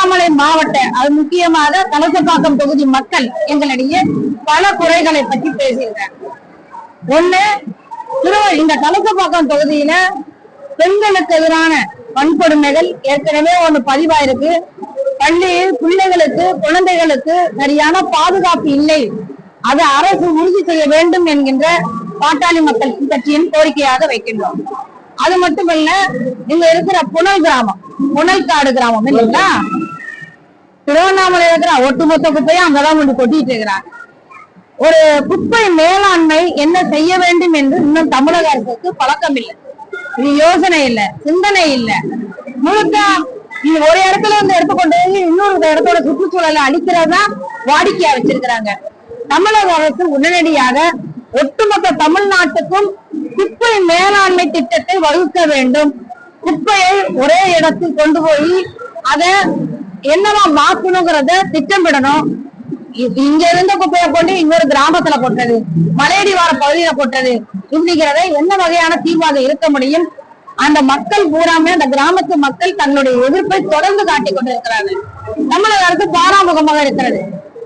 திருவண்ணாமலை மாவட்ட அது முக்கியமாக கலசப்பாக்கம் தொகுதி மக்கள் எங்களிடையே பல குறைகளை பற்றி பேசியிருக்காங்க ஒண்ணு திருவ இந்த கலசப்பாக்கம் தொகுதியில பெண்களுக்கு எதிரான வன்கொடுமைகள் ஏற்கனவே ஒண்ணு பதிவாயிருக்கு. பள்ளியில் பிள்ளைகளுக்கு குழந்தைகளுக்கு சரியான பாதுகாப்பு இல்லை. அது அரசு உறுதி செய்ய வேண்டும் என்கின்ற பாட்டாளி மக்கள் கட்சியின் கோரிக்கையாக வைக்கின்றோம். அது மட்டுமல்ல இங்க இருக்கிற புனல் கிராமம் புனல் காடு கிராமம் இல்லைங்களா? திருவண்ணாமலை இருக்கிற ஒட்டுமொத்த குப்பையும் அங்கதான் கொண்டு கொட்டிட்டு இருக்கிறாங்க. ஒரு குப்பை மேலாண்மை என்ன செய்ய வேண்டும் என்று இன்னும் தமிழக அரசுக்கு பழக்கம் இல்லை. இது யோசனை இல்ல சிந்தனை இல்லை. முழுக்க இது ஒரு இடத்துல இருந்து எடுத்துக்கொண்டு போய் இன்னொரு இடத்தோட சுற்றுச்சூழலை அழிக்கிறதா வாடிக்கையா வச்சிருக்கிறாங்க. தமிழக அரசு உடனடியாக ஒட்டுமொத்த தமிழ்நாட்டுக்கும் குப்பை மேலாண்மை திட்டத்தை வகுக்க வேண்டும். குப்பையை ஒரே இடத்தில் கொண்டு போய் அதை என்னவா மாத்தணுங்கிறத திட்டமிடணும். இங்க இருந்த குப்பையை கொண்டு இன்னொரு கிராமத்துல கொட்டது மலையடிவார பகுதியில கொட்டது இப்படிங்கிறத என்ன வகையான தீர்வாக இருக்க முடியும்? அந்த மக்கள் பூராமே அந்த கிராமத்து மக்கள் தங்களுடைய எதிர்ப்பை தொடர்ந்து காட்டிக் கொண்டிருக்கிறார்கள். தமிழக அரசு பாராமுகமாக இருக்கிறது.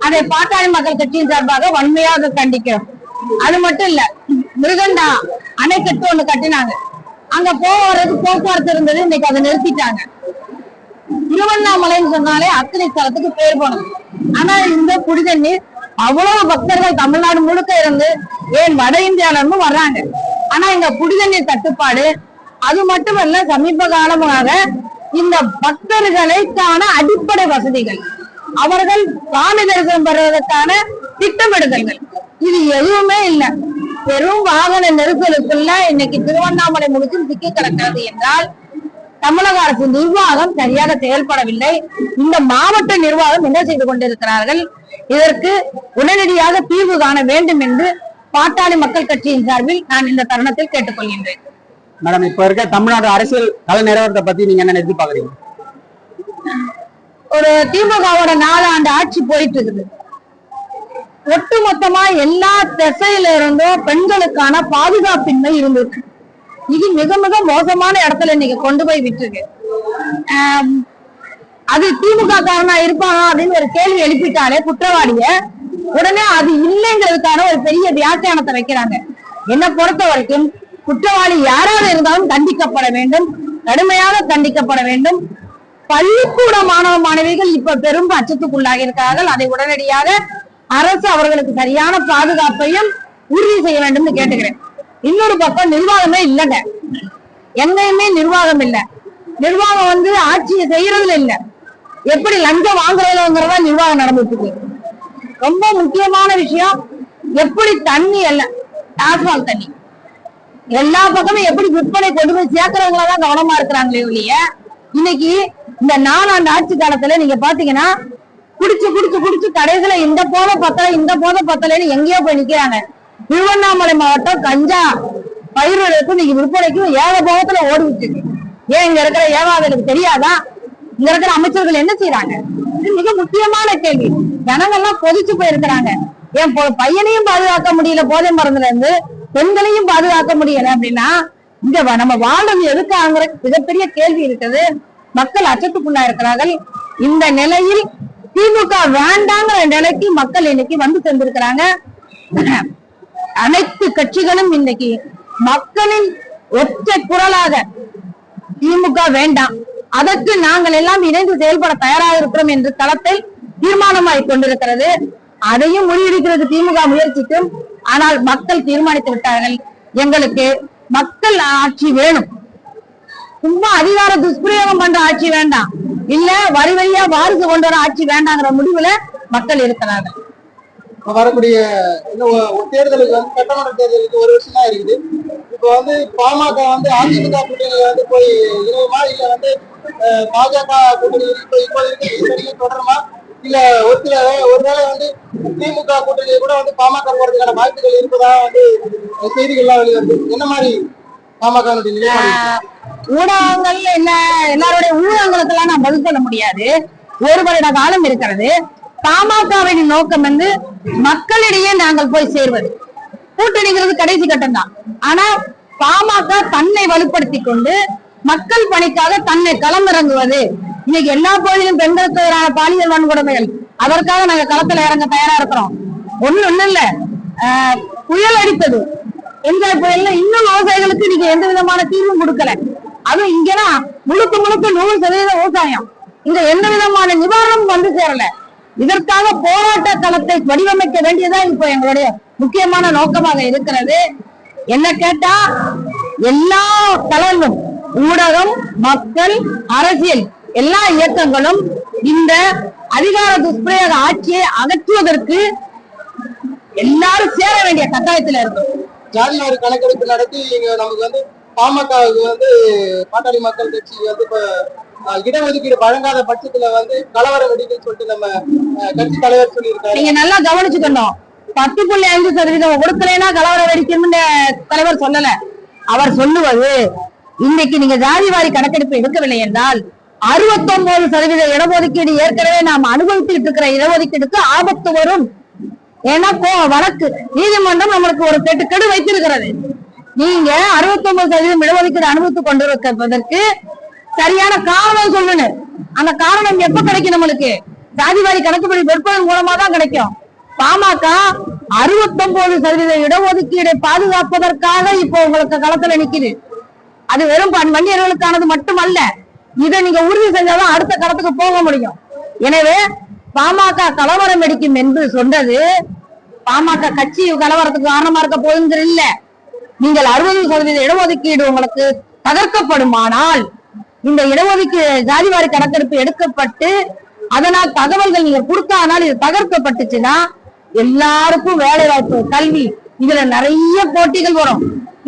அதை பாட்டாளி மக்கள் கட்சியின் சார்பாக வன்மையாக கண்டிக்கிறோம். அது மட்டும் இல்ல மிருகண்டா அணைக்கட்டு ஒண்ணு கட்டினாங்க. அங்க போறதுக்கு போக்குவரத்து இருந்தது இன்னைக்கு அதை நிறுத்திட்டாங்க. திருவண்ணாமலைன்னு சொன்னாலே அத்தனை ஸ்தலத்துக்கு பேர் போனது. ஆனா இந்த புனித நீர் அவ்வளவு பக்தர்கள் தமிழ்நாடு முழுக்க இருந்து ஏன் வட இந்தியால இருந்தும் வர்றாங்க. ஆனா இங்க புனித நீர் தட்டுப்பாடு அது மட்டுமல்ல சமீப காலமாக இந்த பக்தர்களுக்கான அடிப்படை வசதிகள் அவர்கள் சாமி தரிசனம் பெறுவதற்கான திட்டமிடுதல்கள். இது எதுவுமே இல்லை. பெரும் வாகன நெரிசலுக்குள்ள இன்னைக்கு திருவண்ணாமலை முழுக்கும் சிக்கி கிடக்கிறது என்றால் தமிழக அரசு நிர்வாகம் சரியாக செயல்படவில்லை. இந்த மாவட்ட நிர்வாகம் என்ன செய்து கொண்டிருக்கிறார்கள்? இதற்கு உடனடியாக தீர்வு காண வேண்டும் என்று பாட்டாளி மக்கள் கட்சியின் சார்பில் நான் இந்த தருணத்தில் கேட்டுக்கொள்கின்றேன். மேடம் இப்ப இருக்க தமிழ்நாடு அரசியல் கலை நிலவரத்தை பத்தி நீங்க என்ன எதிர்பார்க்கறீங்க? ஒரு திமுகவோட நாலாண்டு ஆட்சி போயிட்டு இருக்குது ஒட்டுமொத்தமா எல்லா திசையில இருந்தும் பெண்களுக்கான பாதுகாப்பின்மை இருந்திருக்கு. இது மிக மிக மோசமான இடத்துல இன்னைக்கு கொண்டு போய் விட்டுருக்கு. அது திமுக காரனா இருப்பானா அப்படின்னு ஒரு கேள்வி எழுப்பிட்டாலே குற்றவாளிய உடனே அது இல்லைங்கிறதுக்கான ஒரு பெரிய வியாக்கியானத்தை வைக்கிறாங்க. என்னை பொறுத்த வரைக்கும் குற்றவாளி யாராவது இருந்தாலும் தண்டிக்கப்பட வேண்டும் கடுமையாக தண்டிக்கப்பட வேண்டும். பள்ளிக்கூட மாணவ மாணவிகள் இப்ப பெரும் அச்சத்துக்குள்ளாகி இருக்கிறார்கள். அதை உடனடியாக அரசு அவர்களுக்கு சரியான பாதுகாப்பையும் உறுதி செய்ய வேண்டும் கேட்டுக்கிறேன். இன்னொரு பக்கம் நிர்வாகமே இல்லைங்க. எங்கேயுமே நிர்வாகம் இல்லை. நிர்வாகம் வந்து ஆட்சியை செய்யறதுல இல்லை. எப்படி லஞ்சம் வாங்குறதுங்கிறதா நிர்வாகம் நடந்துட்டு இருக்கு ரொம்ப முக்கியமான விஷயம் எப்படி தண்ணி அல்ல டாஸ்மால் தண்ணி. எல்லா பக்கமும் எப்படி விற்பனை கொண்டு போய் சேர்க்கறவங்கள தான் கவனமா இருக்கிறாங்களே ஒழிய இன்னைக்கு இந்த நாலாண்டு ஆட்சி காலத்துல நீங்க பாத்தீங்கன்னா குடிச்சு குடிச்சு குடிச்சு கடைசியில இந்த போத பத்தல இந்த போத பத்தலைன்னு எங்கேயோ போய் நிக்கிறாங்க. திருவண்ணாமலை மாவட்டம் கஞ்சா பயிர்களுக்கும் இன்னைக்கு விற்பனைக்கும் ஏக போகத்துல ஓடிட்டு ஏன் இங்க இருக்கிற ஏவாதலுக்கு தெரியாதா? இங்க இருக்கிற அமைச்சர்கள் என்ன செய்யறாங்க இது மிக முக்கியமான கேள்வி. ஜனங்கள்லாம் கொதிச்சு போயிருக்கிறாங்க. என் பையனையும் பாதுகாக்க முடியல போதை மருந்துல இருந்து பெண்களையும் பாதுகாக்க முடியல அப்படின்னா இங்க நம்ம வாழ்றது எதுக்காங்கிற மிகப்பெரிய கேள்வி இருக்குது. மக்கள் அச்சத்துக்குள்ளா இருக்கிறார்கள். இந்த நிலையில் திமுக வேண்டாங்கிற நிலைக்கு மக்கள் இன்னைக்கு வந்து சேர்ந்திருக்கிறாங்க. அனைத்து கட்சிகளும் இன்னைக்கு மக்களின் ஒற்றை குரலாக திமுக வேண்டாம். அதற்கு நாங்கள் எல்லாம் இணைந்து செயல்பட தயாராக இருக்கிறோம் என்று தளத்தை தீர்மானமாய் கொண்டிருக்கிறது. அதையும் முறியடிக்கிறது திமுக முயற்சிக்கும். ஆனால் மக்கள் தீர்மானித்து விட்டார்கள். எங்களுக்கு மக்கள் ஆட்சி வேணும். சும்மா அதிகார துஷ்பிரயோகம் பண்ற ஆட்சி வேண்டாம். இல்ல வரி வரியா வாரிசு கொண்டு வர ஆட்சி வேண்டாங்கிற முடிவுல மக்கள் இருக்கிறார்கள். வரக்கூடிய ஒரு தேர்தலுக்கு வந்து சட்டமன்ற தேர்தலுக்கு ஒரு வருஷம் தான் இருக்குது. இப்போ வந்து பாமக வந்து அதிமுக கூட்டணியில வந்து போய் இணையுமா இல்ல வந்து பாஜக கூட்டணி இப்போ இப்போ கூட்டணியில் தொடருமா? இல்ல ஒரு சில ஒருவேளை வந்து திமுக கூட்டணியில கூட வந்து பாமக போறதுக்கான வாய்ப்புகள் இருப்பதா வந்து செய்திகள்லாம் வெளிவருது. என்ன மாதிரி பாமக நிலைப்பாடு? இருக்கு? ஊடகங்கள் என்ன எல்லாருடைய ஊடகங்களுக்கெல்லாம் நான் பதில் சொல்ல முடியாது. ஒரு வருட காலம் இருக்கிறது. பாமகவின் நோக்கம் வந்து மக்களிடையே நாங்கள் போய் சேர்வது. கூட்டணிங்கிறது கடைசி கட்டம் தான் ஆனா பாமக தன்னை வலுப்படுத்தி கொண்டு மக்கள் பணிக்காக தன்னை களமிறங்குவது. இன்னைக்கு எல்லா பகுதியிலும் பெண்களுக்கு எதிரான பாலியல் வன்கொடுமைகள். அதற்காக நாங்க களத்துல இறங்க தயாரா இருக்கிறோம். ஒண்ணு ஒண்ணு இல்ல. ஆஹ் புயல் அடித்தது. எந்த புயல்ல இன்னும் விவசாயிகளுக்கு நீங்க எந்த விதமான தீர்வும் கொடுக்கல. அதுவும் இங்கன்னா முழுக்க முழுக்க நூறு சதவீத விவசாயம். இங்க எந்த விதமான நிவாரணமும் வந்து சேரல. இதற்காக போராட்ட களத்தை வடிவமைக்க வேண்டியதா இப்போ எங்களுடைய முக்கியமான நோக்கமாக இருக்கிறது. என்ன கேட்டா எல்லா தளங்களும் ஊடகம் மக்கள் அரசியல் எல்லா இயக்கங்களும் இந்த அதிகார துஷ்பிரயோக ஆட்சியை அகற்றுவதற்கு எல்லாரும் சேர வேண்டிய கட்டாயத்துல இருக்கும். ஜாதிவாரி கணக்கெடுப்பு நடத்தி இங்க நமக்கு வந்து பாமகவுக்கு வந்து பாட்டாளி மக்கள் கட்சி வந்து இடஒதுக்கீடு வழங்காத பட்சத்துல வந்து கலவரம் வெடிக்கும் சொல்லிட்டு நம்ம கட்சி தலைவர் சொல்லியிருக்காரு. நீங்க நல்லா கவனிச்சுக்கணும். பத்து புள்ளி ஐந்து சதவீதம் கொடுக்கலைன்னா கலவரம் வெடிக்கும்னு தலைவர் சொல்லல. அவர் சொல்லுவது இன்னைக்கு நீங்க ஜாதிவாரி கணக்கெடுப்பு எடுக்கவில்லை என்றால் அறுபத்தொன்பது சதவீத இடஒதுக்கீடு ஏற்கனவே நாம் அனுபவித்துட்டு இருக்கிற இடஒதுக்கீடுக்கு ஆபத்து வரும். ஏன்னா வழக்கு நீதிமன்றம் நம்மளுக்கு ஒரு கெட்டு கெடு வைத்திருக்கிறது. நீங்க அறுபத்தொன்பது சதவீதம் இடஒதுக்கீடு அனுபவித்துக் கொண்டிருக்கிறதற்கு சரியான காரணம் சொல்லணும். அந்த காரணம் எப்ப கிடைக்கும் நம்மளுக்கு? ஜாதிவாரி கணக்குப்படி வெட்பதன் மூலமா தான் கிடைக்கும். பாமக அறுபத்தொன்பது சதவீத இடஒதுக்கீடை பாதுகாப்பதற்காக இப்போ உங்களுக்கு களத்துல நிக்குது. அது வெறும் பன்- வன்னியர்களுக்கானது மட்டுமல்ல. இதை நீங்க உறுதி செஞ்சாதான் அடுத்த களத்துக்கு போக முடியும். எனவே பாமக கலவரம் வெடிக்கும் என்று சொன்னது பாமக கட்சி கலவரத்துக்கு காரணமா இருக்க போகுங்கிற இல்ல நீங்கள் அறுபது சதவீத இடஒதுக்கீடு உங்களுக்கு தகர்க்கப்படுமானால் இந்த இடஒதுக்கீடு ஜாதிவாரி கணக்கெடுப்பு எடுக்கப்பட்டு அதனால் தகவல்கள் நீங்க கொடுத்தானால் இது தகர்க்கப்பட்டுச்சுன்னா எல்லாருக்கும் வேலை வாய்ப்பு கல்வி இதுல நிறைய போட்டிகள் வரும்.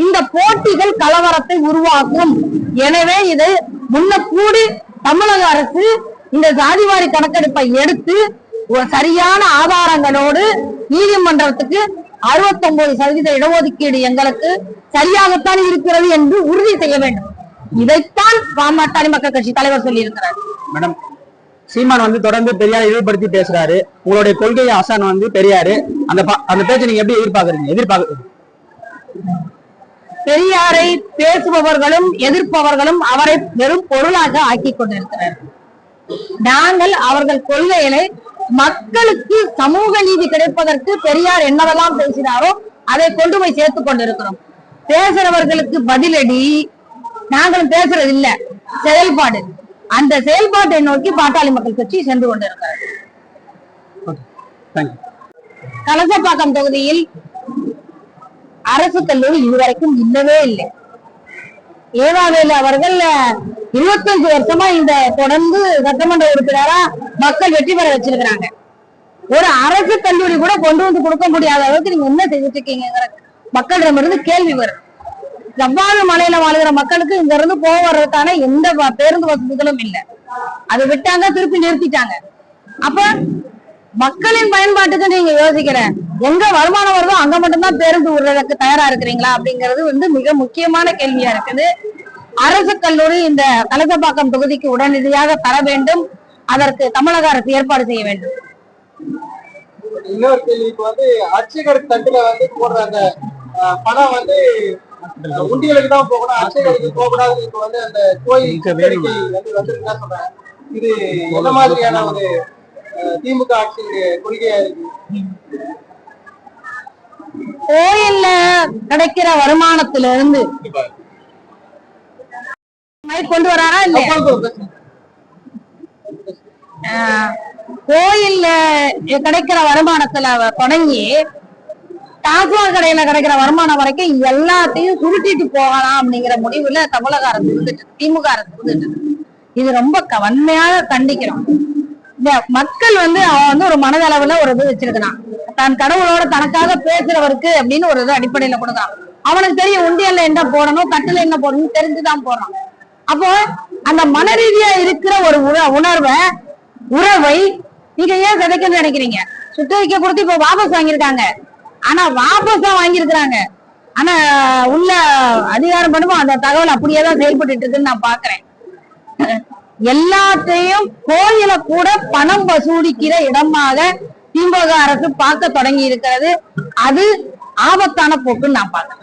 இந்த போட்டிகள் கலவரத்தை உருவாக்கும். எனவே இது முன்ன கூடி தமிழக அரசு இந்த ஜாதிவாரி கணக்கெடுப்பை எடுத்து சரியான ஆதாரங்களோடு நீதிமன்றத்துக்கு 69% சதவீத இடஒதுக்கீடு எங்களுக்கு சரியாகத்தான் இருக்கிறது என்று உறுதி செய்ய வேண்டும். இதைத்தான் பாமக மக்கள் கட்சி தலைவர் சொல்லியிருக்கிறார். மேடம் சீமான் வந்து தொடர்ந்து பெரியாரை இழிவுபடுத்தி பேசுறாரு. உங்களுடைய கொள்கை ஆசான் வந்து பெரியாரு. அந்த அந்த பேச்சை நீங்க எப்படி எதிர்பார்க்கறீங்க? எதிர்பார்க்க பெரியாரை பேசுபவர்களும் எதிர்ப்பவர்களும் அவரை வெறும் பொருளாக ஆக்கி கொண்டிருக்கிறார். நாங்கள் அவர்கள் கொள்கைகளை மக்களுக்கு சமூக நீதி கிடைப்பதற்கு பெரியார் என்னவெல்லாம் பேசினாரோ அதை கொண்டு போய் சேர்த்துக் கொண்டிருக்கிறோம். பேசுறவர்களுக்கு பதிலடி நாங்களும் பேசுறது இல்ல செயல்பாடு. அந்த செயல்பாட்டை நோக்கி பாட்டாளி மக்கள் கட்சி சென்று கொண்டிருக்கிறது. கலசப்பாக்கம் தொகுதியில் அரசு கல்லூரி இதுவரைக்கும் இல்லவே இல்லை. ஏவாவேலு அவர்கள் இருபத்தஞ்சு வருஷமா இந்த தொடர்ந்து சட்டமன்ற உறுப்பினரா மக்கள் வெற்றி பெற வச்சிருக்கிறாங்க. ஒரு அரசு கல்லூரி கூட கொண்டு வந்து கொடுக்க முடியாத அளவுக்கு நீங்க என்ன செஞ்சுட்டு இருக்கீங்கிற மக்களிடமிருந்து கேள்வி வரும். ஜவ்வாறு மலையில வாழ்கிற மக்களுக்கு இங்க இருந்து போக வர்றதுக்கான எந்த பேருந்து வசதிகளும் இல்லை. அதை விட்டாங்க திருப்பி நிறுத்திட்டாங்க. அப்ப மக்களின் பயன்பாட்டுக்கு நீங்க யோசிக்கிற எங்க வருமானம் வருதோ அங்க மட்டும்தான் பேருந்து விடுறதுக்கு தயாரா இருக்கிறீங்களா அப்படிங்கிறது வந்து மிக முக்கியமான கேள்வியா இருக்குது. அரசு கல்லூரி இந்த கலசப்பாக்கம் தொகுதிக்கு உடனடியாக தர வேண்டும். அதற்கு தமிழக அரசு ஏற்பாடு செய்ய வேண்டும். இன்னொரு கேள்வி வந்து அர்ச்சகர் தட்டுல வந்து போடுற அந்த பணம் வந்து உண்டியலுக்கு தான் போகணும் அர்ச்சகருக்கு போகக்கூடாது. இப்ப வந்து அந்த கோயில் கோரிக்கை வந்து வந்திருக்குன்னா சொல்றாங்க. இது என்ன மாதிரியான ஒரு திமுக ஆட்சியுடைய கொள்கையா இருக்கு? கோயில்ல கிடைக்கிற வருமானத்துல இருந்து மைக் கொண்டு வராரா இல்லையா? ஆஹ் கோயில்ல கிடைக்கிற வருமானத்துல அவ தொடங்கி டாஸ்மாக் கடையில கிடைக்கிற வருமானம் வரைக்கும் எல்லாத்தையும் சுருட்டிட்டு போகலாம் அப்படிங்கிற முடிவுல தமிழக அரசு இருந்துட்டு திமுக அரசு இருந்துட்டு இது ரொம்ப வன்மையாக கண்டிக்கிறோம். இந்த மக்கள் வந்து அவன் வந்து ஒரு மனதளவுல ஒரு இது வச்சிருக்கிறான். தான் கடவுளோட தனக்காக பேசுறவருக்கு அப்படின்னு ஒரு இது அடிப்படையில கொடுக்குறான். அவனுக்கு தெரியும் உண்டியல்ல என்ன போடணும் தட்டுல என்ன போடணும் தெரிஞ்சுதான் போடுறான். அப்போ அந்த மன ரீதியா இருக்கிற ஒரு உணர்வை உறவை நீங்க ஏன் சிதைக்கணும்னு நினைக்கிறீங்க? சுற்றறிக்கை கொடுத்து இப்ப வாபஸ் வாங்கியிருக்காங்க. ஆனா வாபஸா வாங்கியிருக்கிறாங்க. ஆனா உள்ள அதிகாரம் பண்ணுமோ அந்த தகவல் அப்படியே தான் செயல்பட்டு இருக்குன்னு நான் பாக்குறேன் எல்லாத்தையும் கோயில கூட பணம் வசூலிக்கிற இடமாக திமுக அரசு பார்க்க தொடங்கி இருக்கிறது. அது ஆபத்தான போக்குன்னு நான் பாக்குறேன்